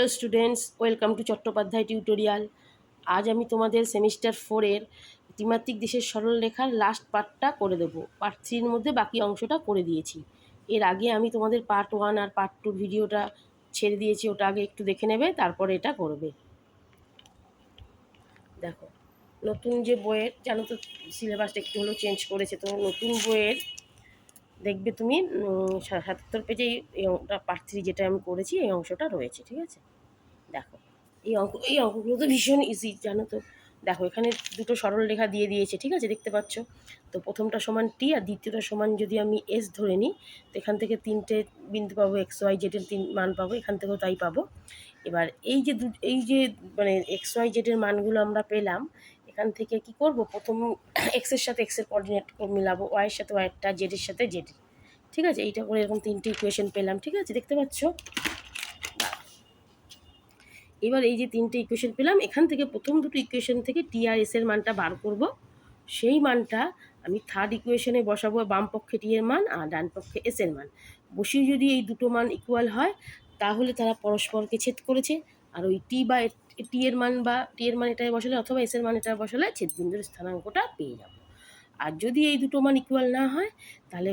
Hello students, welcome to Chattopadhyay tutorial. আজ আমি তোমাদের সেমিস্টার ফোরের ত্রিমাত্রিক দেশের সরল রেখার লাস্ট পার্টটা করে দেবো। পার্ট থ্রির মধ্যে বাকি অংশটা করে দিয়েছি। এর আগে আমি তোমাদের পার্ট ওয়ান আর পার্ট টুর ভিডিওটা ছেড়ে দিয়েছি, ওটা আগে একটু দেখে নেবে, তারপরে এটা করবে। দেখো, নতুন যে বইয়ের, জানো তো সিলেবাসটা একটু হলেও চেঞ্জ করেছে, তো নতুন বইয়ের দেখবে তুমি সাতাত্তর পেজে এই পার্ট থ্রি যেটা আমি করেছি, এই অংশটা রয়েছে, ঠিক আছে? দেখো। এই অঙ্ক, এই অঙ্কগুলো তো ভীষণ ইজি জানো তো? দেখো, এখানে দুটো সরল রেখা দিয়ে দিয়েছে, ঠিক আছে? দেখতে পাচ্ছ? তো প্রথমটা সমান টি আর দ্বিতীয়টা সমান যদি আমি এস ধরে নিই, তো এখান থেকে তিনটে বিন্দু পাবো এক্স ওয়াই জেডের তিন মান পাবো, এখান থেকেও তাই পাবো। এবার এই যে এই যে মানে এক্স ওয়াই জেডের মানগুলো আমরা পেলাম, এখান থেকে কি করব? প্রথম এক্সের সাথে এক্সের কোঅর্ডিনেট মিলাবো ওয়াইয়ের সাথে ওয়াইয়েরটা জেডের সাথে জেডের ঠিক আছে? এইটা করে এরকম তিনটে ইকুয়েশন পেলাম, ঠিক আছে? দেখতে পাচ্ছ? এবার এই যে তিনটে ইকুয়েশন পেলাম, এখান থেকে প্রথম দুটো ইকুয়েশন থেকে টি আর এস এর মানটা বার করব। সেই মানটা আমি থার্ড ইকুয়েশনে বসাবো, বাম পক্ষে টি এর মান আর ডান পক্ষে এস এর মান। বসিয়ে যদি এই দুটো মান ইকুয়াল হয়, তাহলে তারা পরস্পরকে ছেদ করেছে। আর ওই টি বা টি এর মান বা টি এর মান এটায় বসালে অথবা এস এর মান এটা বসালে ছেদবিন্দুর স্থানাঙ্কটা পেয়ে যাব। আর যদি এই দুটো মান ইকুয়াল না হয়, তাহলে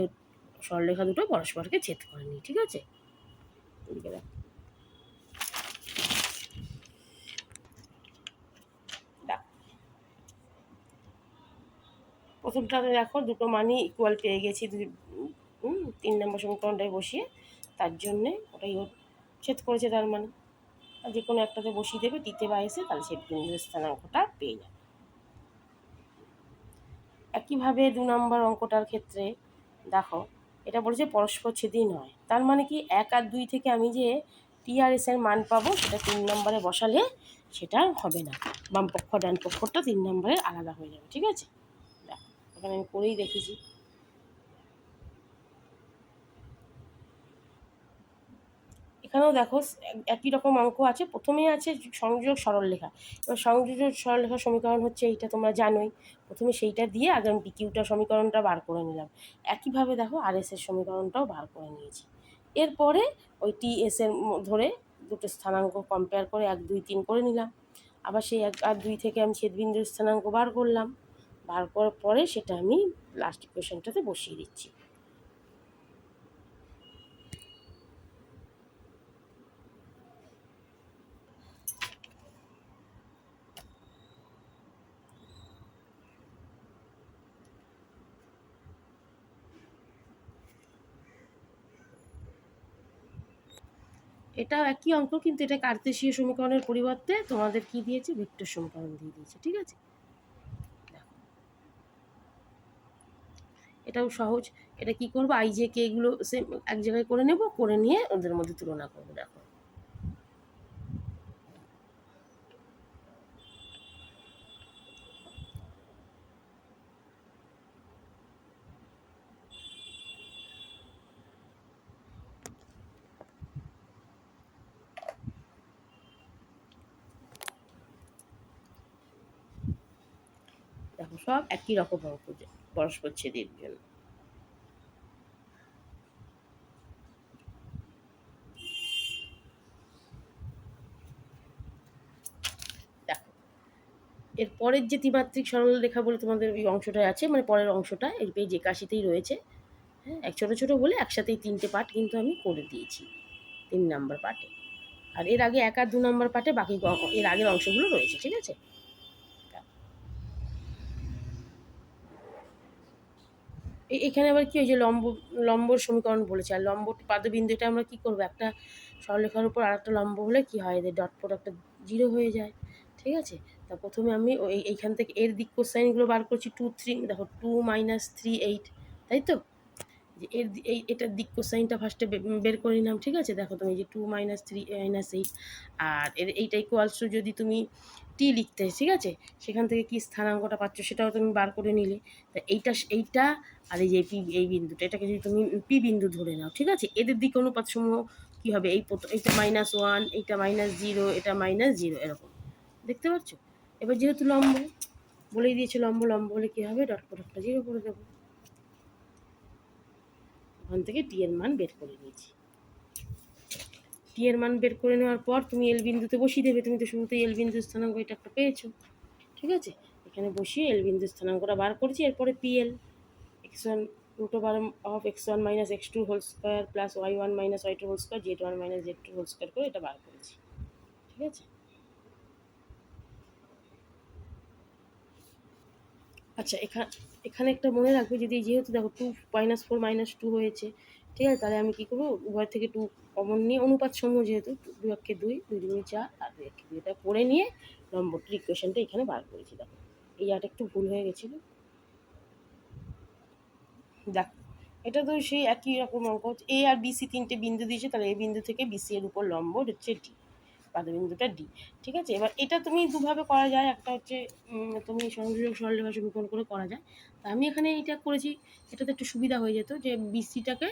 সরলরেখা দুটো পরস্পরকে ছেদ করেনি ঠিক আছে এদিকে দেখো। দেখো। প্রথমটাতে দেখো দুটো মানই ইকুয়াল পেয়ে গেছি দুই তিন নম্বর সমীকরণটায় বসিয়ে। তার জন্যে ওটাই ও ছেদ করেছে তার মানে। আর যে কোনো একটাতে বসিয়ে দেবে, টিতে বা এসে তাহলে ছেদ বিন্দুর স্থানাঙ্কটা পেয়ে যাবে। একইভাবে দু নম্বর অঙ্কটার ক্ষেত্রে দেখো, এটা বলেছে পরস্পর ছেদই নয়। তার মানে কি এক আর দুই থেকে আমি যে টিআরএস এর মান পাবো, সেটা তিন নম্বরে বসালে সেটা হবে না। বাম পক্ষ ডান পক্ষটা তিন নম্বরে আলাদা হয়ে যাবে, ঠিক আছে? এখানে আমি করেই দেখেছি। এখানেও দেখো এক- একই রকম অঙ্ক আছে। প্রথমে আছে সংযোগ সরলরেখা এবার সংযোগ সরলরেখার সমীকরণ হচ্ছে এইটা, তোমরা জানোই। প্রথমে সেইটা দিয়ে আগে আমি পিকিউটার সমীকরণটা বার করে নিলাম। একইভাবে দেখো আর এস এর সমীকরণটাও বার করে নিয়েছি। এরপরে ওই টি এস এর ধরে দুটো স্থানাঙ্ক কম্পেয়ার করে এক, দুই, তিন করে নিলাম। আবার সেই এক আর দুই থেকে আমি ছেদবিন্দুর স্থানাঙ্ক বার করলাম। বার করার পরে সেটা আমি লাস্ট ইকুয়েশনটাতে বসিয়ে দিচ্ছি। এটাও একই অঙ্ক, কিন্তু এটা কার্তেশীয় সমীকরণের পরিবর্তে তোমাদের কি দিয়েছে? ভেক্টর সমীকরণ দিয়ে দিয়েছে, ঠিক আছে? এটাও সহজ। এটা কি করব? আই জে কে এগুলো সেম এক জায়গায় করে নেব, করে নিয়ে ওদের মধ্যে তুলনা করব, দেখো। দেখো সব একই রকম পরস্পর ছেদের জন্য। এর পরের যে ত্রিমাত্রিক সরল রেখা বলে তোমাদের ওই অংশটা আছে মানে পরের অংশটা, এর পেজ একাশিতেই রয়েছে। হ্যাঁ এক ছোটো ছোটো বলে একসাথেই তিনটে পার্ট কিন্তু আমি করে দিয়েছি, তিন নাম্বার পার্টে আর এর আগে এক আর দু নম্বর পার্টে বাকি এর আগের অংশগুলো রয়েছে, ঠিক আছে? এখানে আবার কি ওই যে লম্ব, লম্বর সমীকরণ বলেছে, আর লম্ব পাদবিন্দুটা আমরা কি করব? একটা সরলরেখার উপর আর একটা লম্ব হলে কি হয়? এদের ডট প্রোডাক্টটা জিরো হয়ে যায়, ঠিক আছে? তা প্রথমে আমি এইখান থেকে এর দিক কোসাইনগুলো বার করছি টু থ্রি দেখো টু মাইনাস থ্রি এইট তাই তো? যে এর এই, এটার দিক কোসাইনটা ফার্স্টে বের করে নিলাম, ঠিক আছে? দেখো তুমি যে two minus three minus eight আর এর, এইটা ইকুয়ালস টু যদি তুমি টি লিখতে, ঠিক আছে? সেখান থেকে কি স্থানাঙ্কটা পাচ্ছ সেটাও তুমি বার করে নিলে। তা এইটা এইটা আর এই যে পি এই বিন্দুটা, এটাকে যদি তুমি পি বিন্দু ধরে নাও, ঠিক আছে? এদের দিক অনুপাত সমূহ কী হবে? এই এইটা মাইনাস ওয়ান এইটা মাইনাস জিরো এটা মাইনাস জিরো এরকম। দেখতে পাচ্ছ? এবার যেহেতু লম্ব, বলেই দিয়েছে লম্ব লম্ব হলে কী হবে? ডট প্রোডাক্টটা জিরো করে দেবো। ওখান থেকে টি এর মান বের করে নিয়েছি। টি এর মান বের করে নেওয়ার পর তুমি এল বিন্দুতে বসিয়ে দেবে। তুমি তো শুরুতেই এল বিন্দু স্থানাঙ্ক এটা একটা পেয়েছ। ঠিক আছে? এখানে বসিয়ে এল বিন্দু স্থানাঙ্কটা বার করছি। এরপরে PL x one root over of x one minus x two whole square plus y one minus y two whole square z one minus z two whole square করে এটা বার করেছি। ঠিক আছে? আচ্ছা এখানে এখানে একটা মনে রাখবে যদি যেহেতু দেখো two minus four minus two হয়েছে, ঠিক আছে? তাহলে আমি কী করব? উভয় থেকে টু কমন নিয়ে অনুপাত সমূহ যেহেতু, দুই একে দুই দুই দুই চার, আর দুই একে দুই, এটা পড়ে নিয়ে নম্বরটির ইকুয়েশনটা এখানে বার করেছি দেখো। এই আট একটু ভুল হয়ে গেছিল। দেখ, এটা তো সেই একই রকম অঙ্ক, এ আর বিসি তিনটে বিন্দু দিয়েছে, তাহলে এই বিন্দু থেকে বিসি এর উপর লম্ব হচ্ছে ডি পাদবিন্দুটা ডি ঠিক আছে? এবার এটা তুমি দুভাবে করা যায়, একটা হচ্ছে তুমি সংযোগ সরলরেখা সমীকরণ করে করা যায়। তা আমি এখানে এটা করেছি, এটাতে একটু সুবিধা হয়ে যেত যে বিসিটাকে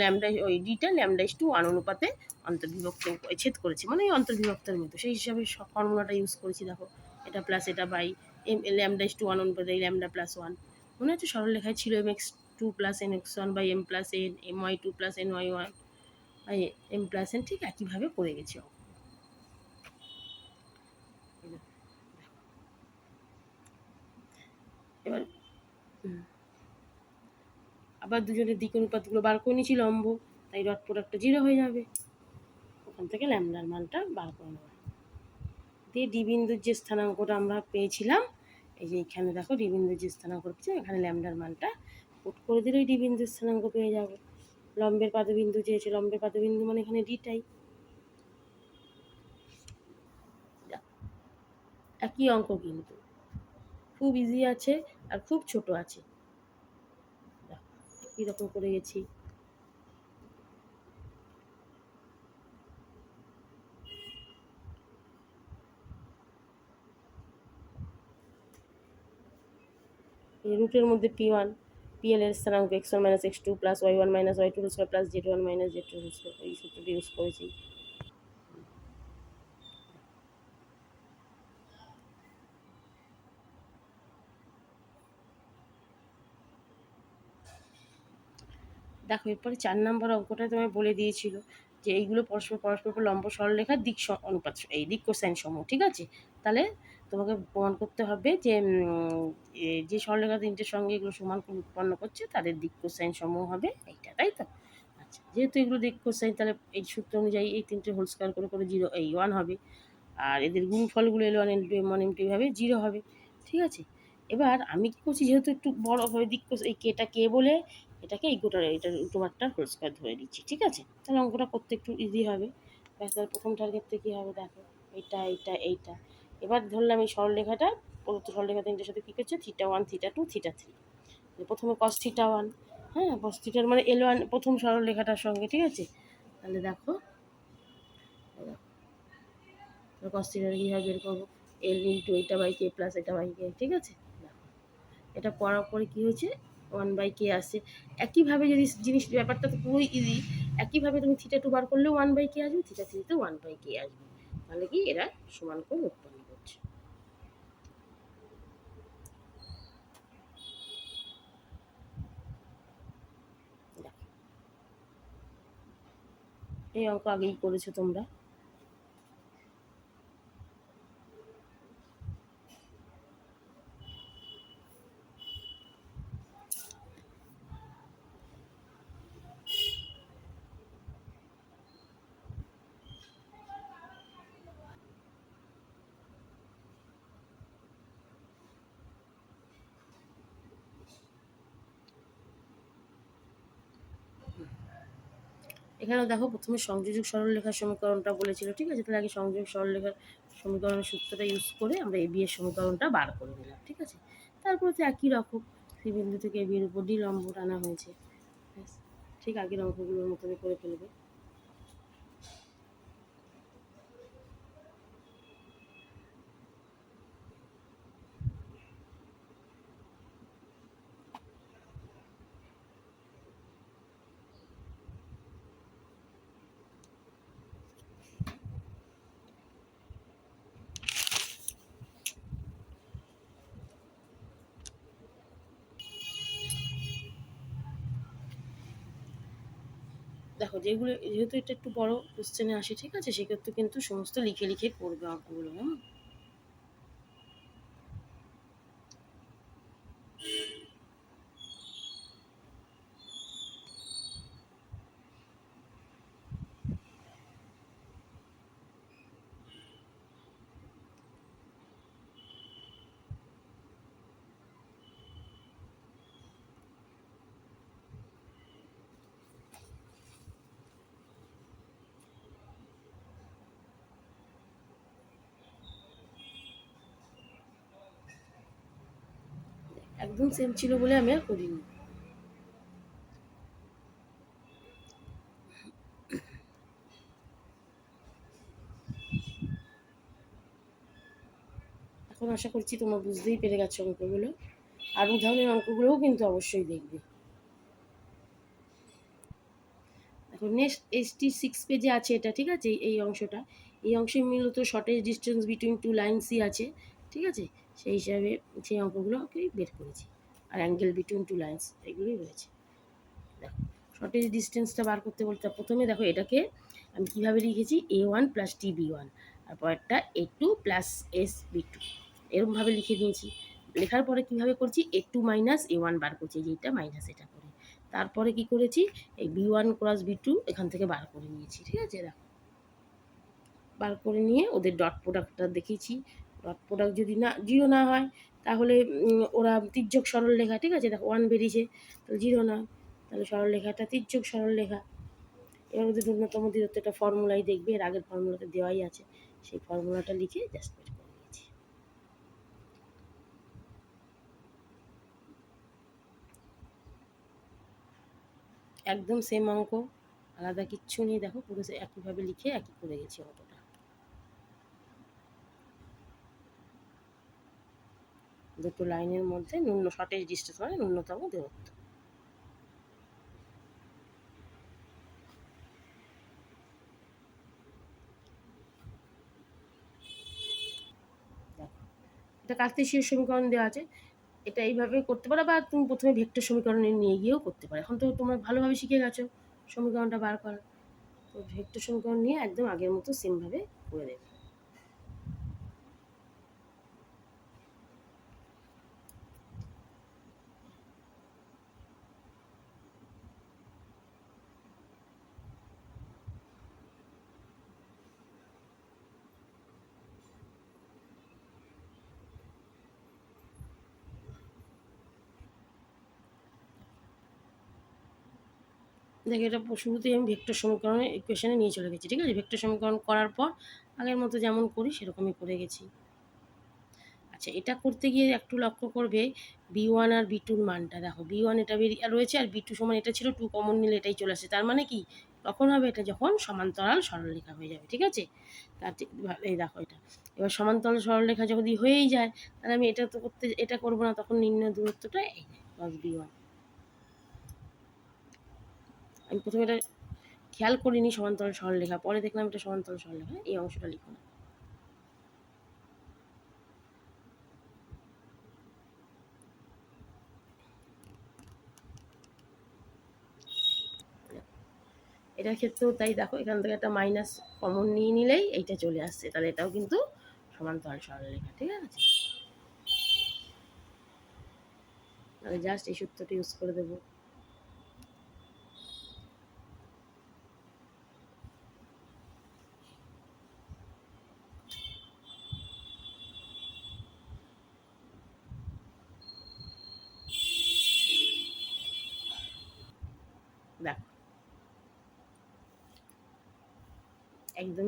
ল্যামডা ওই ডিটা ল্যামডা ইস টু ওয়ান অনুপাতে অন্তর্বিভক্ত ছেদ করেছি মানে এই অন্তর্বিভক্তের মতো। সেই হিসাবে ফর্মুলাটা ইউজ করেছি, দেখো। এটা প্লাস এটা by M lambda is two one অনুপাতে ল্যামডা প্লাস ওয়ান মনে হচ্ছে সরল লেখায় ছিল M x two plus N x one by M plus N M y two plus N y one M plus N ঠিক একইভাবে পড়ে গেছে অঙ্ক। এবার। আবার দুজনের দিক অনুপাতগুলো বার করে নিয়েছি লম্ব, তাই ডট প্রোডাক্টটা জিরো হয়ে যাবে ওখান থেকে ল্যামডার মানটা বার করে নেওয়া দিয়ে ডি বিন্দুর যে স্থানাঙ্কটা আমরা পেয়েছিলাম, এই যে এখানে দেখো ডি বিন্দুর যে স্থানাঙ্ক পেয়েছি এখানে ল্যামডার মানটা পুট করে দিলেই ডি বিন্দুর স্থানাঙ্ক পেয়ে যাব লম্বের পাদবিন্দু চেয়েছে, লম্বের পাদবিন্দু মানে এখানে ডিটাই একই অঙ্ক কিন্তু। খুব ইজি আছে আর খুব ছোট আছে। কীরকম করে গেছি। রুটের মধ্যে পি ওয়ান পিএল এর স্থানাঙ্ক x one minus x two plus y one minus y two square plus z one minus z two square এই সূত্রটি ইউজ করেছি। দেখো, এরপরে চার নম্বর অঙ্কটা তোমায় বলে দিয়েছিল যে এইগুলো পরস্পর পরস্পর লম্ব সরলরেখার দিক অনুপাত, এই দিক কোসাইন সমূহ, ঠিক আছে? তাহলে তোমাকে প্রমাণ করতে হবে যে যে সরলরেখা তিনটের সঙ্গে এগুলো সমান উৎপন্ন করছে, তাদের দিক কোসাইন সমূহ হবে এইটা, তাই তো? আচ্ছা যেহেতু এগুলো দিক কোসাইন তাহলে এই সূত্র অনুযায়ী এই তিনটে হোল স্কোয়ার করে করে জিরো এই ওয়ান হবে। আর এদের গুণফলগুলো L one L two M one M two এভাবে জিরো হবে, ঠিক আছে? এবার আমি কি করছি, যেহেতু একটু বড় হবে দিক এই কেটা কে বলে এটাকে এই গোটার এটার টোমারটার হোল স্কোয়ার ধরে দিচ্ছি ঠিক আছে? তাহলে অঙ্কটা করতে একটু ইজি হবে। তাহলে প্রথম টার্গেটতে কী হবে? দেখো এইটা এইটা এইটা। এবার ধরলাম এই সরলরেখাটা, প্রদত্ত সরলরেখা তিনটের সাথে কী করছে theta one theta two theta three প্রথমে কস থিটা ওয়ান হ্যাঁ কস থিটার মানে এল ওয়ান প্রথম সরলরেখাটার সঙ্গে, ঠিক আছে? তাহলে দেখো কস থিটার কী হয় বের করব? এল ইন্টু এটা বাই কে প্লাস এটা বাই কে ঠিক আছে? এটা পড়ার পরে কী হয়েছে? ওয়ান বাই কে আসছে। একইভাবে যদি জিনিস, ব্যাপারটা তো পুরোই ইজি একইভাবে তুমি থিটা টু বার করলেও ওয়ান বাই কে আসবে থিটা থ্রিতে ওয়ান বাই কে আসবে। তাহলে কি এরা সমান কোণ উৎপন্ন করছে দেখো। এই অঙ্ক আগেই করেছ তোমরা। এখানে দেখো প্রথমে সংযোজক সরলরেখার সমীকরণটা বলেছিল, ঠিক আছে? তাহলে আগে সংযোগ সরলরেখার সমীকরণের সূত্রটা ইউজ করে আমরা এ বি এর সমীকরণটা বার করে দিলাম ঠিক আছে? তারপরে তো একই রকম সি বিন্দু থেকে এ বির উপর ডি লম্ব টানা হয়েছে। ঠিক আগের অঙ্কগুলোর মতো করে ফেলবে। দেখো, যেগুলো, যেহেতু এটা একটু বড় কোশ্চেনে আসে, ঠিক আছে? সেক্ষেত্রে কিন্তু সমস্ত লিখে লিখে করবে অঙ্কগুলো হ্যাঁ? একদম সেম ছিল বলে আমি আর করিনি। এখন আশা করছি তোমরা বুঝতেই পেরে গেছো অঙ্কগুলো। আর উদাহরণের অঙ্কগুলোও কিন্তু অবশ্যই দেখবে। দেখো নেক্সট এস টি সিক্স পেজে আছে এটা, ঠিক আছে? এই- এই অংশটা। এই অংশে মূলত শর্টেজ ডিস্টেন্স বিটুইন টু লাইন্সই আছে, ঠিক আছে? সেই হিসাবে সেই অঙ্কগুলোকেই বের করেছি। আর অ্যাঙ্গেল বিটুইন টু লাইন্স এগুলোই রয়েছে। দেখো শর্টেজ ডিস্টেন্সটা বার করতে বলতে, প্রথমে দেখো এটাকে আমি কীভাবে লিখেছি? A one plus T B one আর পরেরটা A two plus S B two এরকমভাবে লিখে নিয়েছি লেখার পরে কীভাবে করছি? A two minus A one বার করছি, এই যে এটা মাইনাস এটা করে। তারপরে কি করেছি? এই B one cross B two এখান থেকে বার করে নিয়েছি, ঠিক আছে? দেখো। বার করে নিয়ে ওদের ডট প্রোডাক্টটা দেখিয়েছি। প্রোডাক্ট যদি না জিরো না হয়, তাহলে ওরা তির্যক সরল লেখা, ঠিক আছে? দেখো ওয়ান বেরিয়েছে তো জিরো না তাহলে সরল লেখাটা তির্যক সরল লেখা। এবার ওদের ন্যূনতম দূরত্ব একটা ফর্মুলাই দেখবে, এর আগের ফর্মুলাতে দেওয়াই আছে। সেই ফর্মুলাটা লিখে জাস্ট বের করে নিয়েছি। একদম সেম অঙ্ক, আলাদা কিচ্ছু নেই, দেখো, পুরো একইভাবে লিখে একই করে গেছি অঙ্কটা। দুটো লাইনের মধ্যে ন্যূন শর্টেজ ডিস্টেন্স মানে ন্যূনতম দূরত্ব। কার্তেশীয় সমীকরণ দেওয়া আছে। এটা এইভাবে করতে পারো বা তুমি প্রথমে ভেক্টর সমীকরণে নিয়ে গিয়েও করতে পারো। এখন তো তোমরা ভালোভাবে শিখে গেছো সমীকরণটা বার করা তো ভেক্টর সমীকরণ নিয়ে একদম আগের মতো সেমভাবে করে দেবে। দেখো এটা শুরুতেই আমি ভেক্টর সমীকরণের ইকুয়েশনে নিয়ে চলে গেছি, ঠিক আছে? ভেক্টর সমীকরণ করার পর আগের মতো যেমন করি সেরকমই করে গেছি। আচ্ছা এটা করতে গিয়ে একটু লক্ষ্য করবে বি ওয়ান আর বি টুর মানটা। দেখো বি ওয়ান এটা বেরিয়ে রয়েছে আর বি টু সমান এটা ছিল টু কমন নিলে এটাই চলে আসে। তার মানে কি? তখন হবে এটা যখন সমান্তরাল সরলরেখা হয়ে যাবে, ঠিক আছে? তার এই দেখো এটা। এবার সমান্তরাল সরলরেখা যদি হয়েই যায়, তাহলে আমি এটা তো করতে, এটা করব না, তখন নিম্ন দূরত্বটা এই দশ বি ওয়ান আমি প্রথমে এটা খেয়াল করিনি সমান্তরাল সরলরেখা, পরে দেখলাম এটা সমান্তরাল সরলরেখা, এই অংশটা লিখো না। এটার ক্ষেত্রেও তাই, দেখো, এখান থেকে একটা মাইনাস কমন নিয়ে নিলেই এইটা চলে আসছে, তাহলে এটাও কিন্তু সমান্তরাল সরলরেখা, ঠিক আছে? তাহলে জাস্ট এই সূত্রটা ইউজ করে দেবো দেখো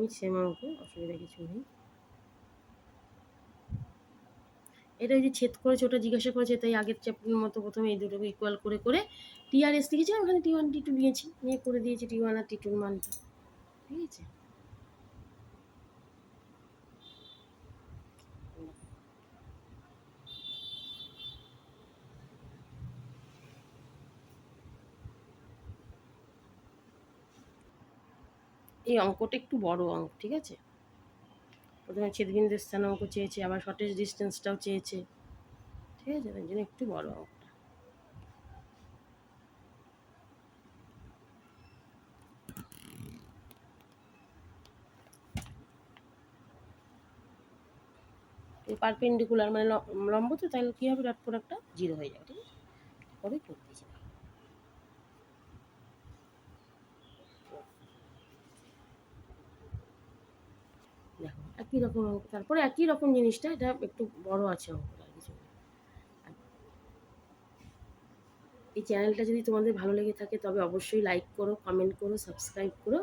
একদমই আমার ওকে অসুবিধা কিছু নেই। এটা ওই যে ছেদ করেছে, ওটা জিজ্ঞাসা করেছে, তাই আগের চ্যাপ্টারের মতো প্রথমে এই দুটোকে ইকুয়াল করে করে টি আর এস লিখেছিলাম ওখানে টি ওয়ান টি টু নিয়েছি, নিয়ে করে দিয়েছি টি ওয়ান আর টি টুর মানটা। ঠিক আছে? এই অঙ্কটা একটু বড় অঙ্ক, ঠিক আছে? প্রথমে ছেদবিন্দু স্থান অঙ্ক চেয়েছে, আবার শর্টেজ ডিস্টেন্সটাও চেয়েছে, ঠিক আছে? তার জন্য একটু বড় অঙ্কটা। পারপেন্ডিকুলার মানে লম্ব তো, তাহলে কী হবে? ডট প্রোডাক্টটা জিরো হয়ে যাবে, ঠিক আছে? পরে করতেছি। একই রকম তারপরে একই রকম জিনিসটা, এটা একটু বড় আছে আর এই চ্যানেলটা যদি তোমাদের ভালো লেগে থাকে, তবে অবশ্যই লাইক করো কমেন্ট করো সাবস্ক্রাইব করো,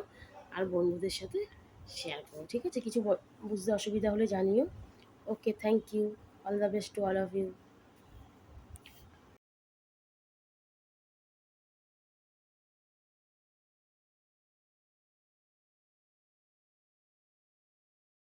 আর বন্ধুদের সাথে শেয়ার করো, ঠিক আছে? কিছু বুঝতে অসুবিধা হলে জানিও। Okay thank you all the best to all of you